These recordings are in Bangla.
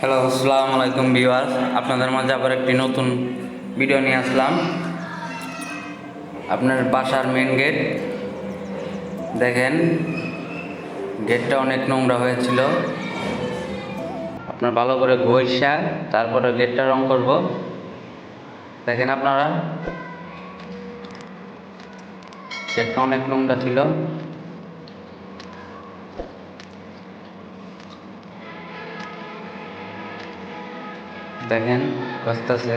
হ্যালো আসসালামু আলাইকুম ভিউয়ার আপনাদের মাঝে আবার একটি নতুন ভিডিও নিয়ে আসলাম। আপনার বাসার মেন গেট দেখেন গেটটা অনেক নোংরা হয়েছিল। আপনার ভালো করে ঘষা, তারপরে গেটটা রং করব। দেখেন আপনারা গেটটা অনেক নোংরা ছিল। দেখেন কষতেছে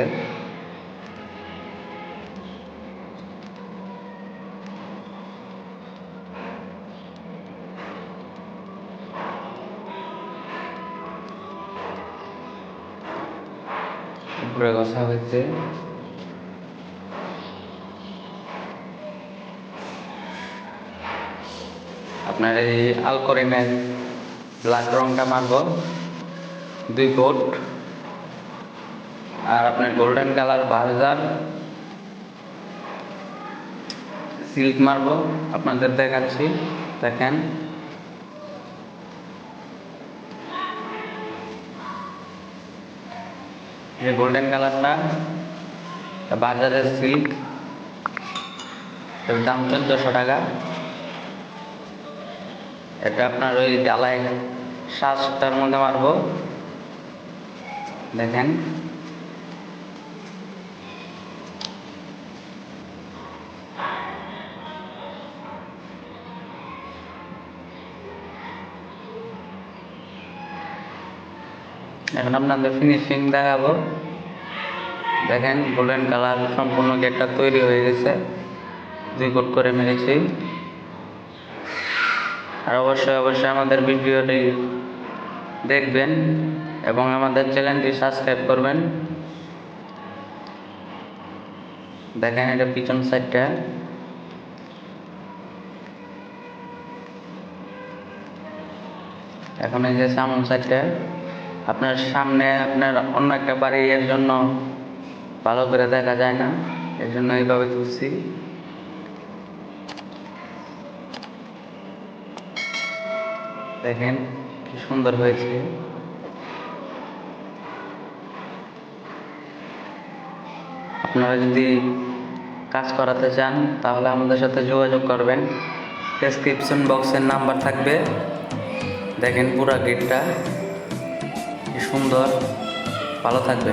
উপরে কষা হয়েছে আপনার এই আলকরিমের ব্ল্যাক রংটা মারব দুই কোট আর আপনার গোল্ডেন কালার বার্জার সিল্ক মারব আপনাদের দেখাচ্ছি, দেখেন। এই গোল্ডেন কালারটা বাজারের সিল্ক এর দাম চোদ্দোশো টাকা। এটা আপনার ওই ডালাই সাতটার মধ্যে মারবো। দেখেন। এখন আপনাদের ফিনিশিং দেখাবো। দেখেন গোল্ডেন কালার সম্পূর্ণ গেটটা তৈরি হয়ে গেছে। দুই কোট করে মেরেছি। আর অবশ্যই অবশ্যই আমাদের ভিডিওটি দেখবেন এবং আমাদের চ্যানেলটি সাবস্ক্রাইব করবেন। দেখেন, এটা পিছন সাইডটা এখন এই যে সামন সাইডটা আপনার সামনে, আপনার অন্য একটা বাড়ি এর জন্য ভালো করে দেখা যায় না এর জন্য এইভাবে তুলছি। দেখেন কি সুন্দর হয়েছে। আপনারা যদি কাজ করাতে চান, তাহলে আমাদের সাথে যোগাযোগ করবেন। ডেসক্রিপশন বক্সের নাম্বার থাকবে। দেখেন পুরা গেটটা সুন্দর ভালো থাকবে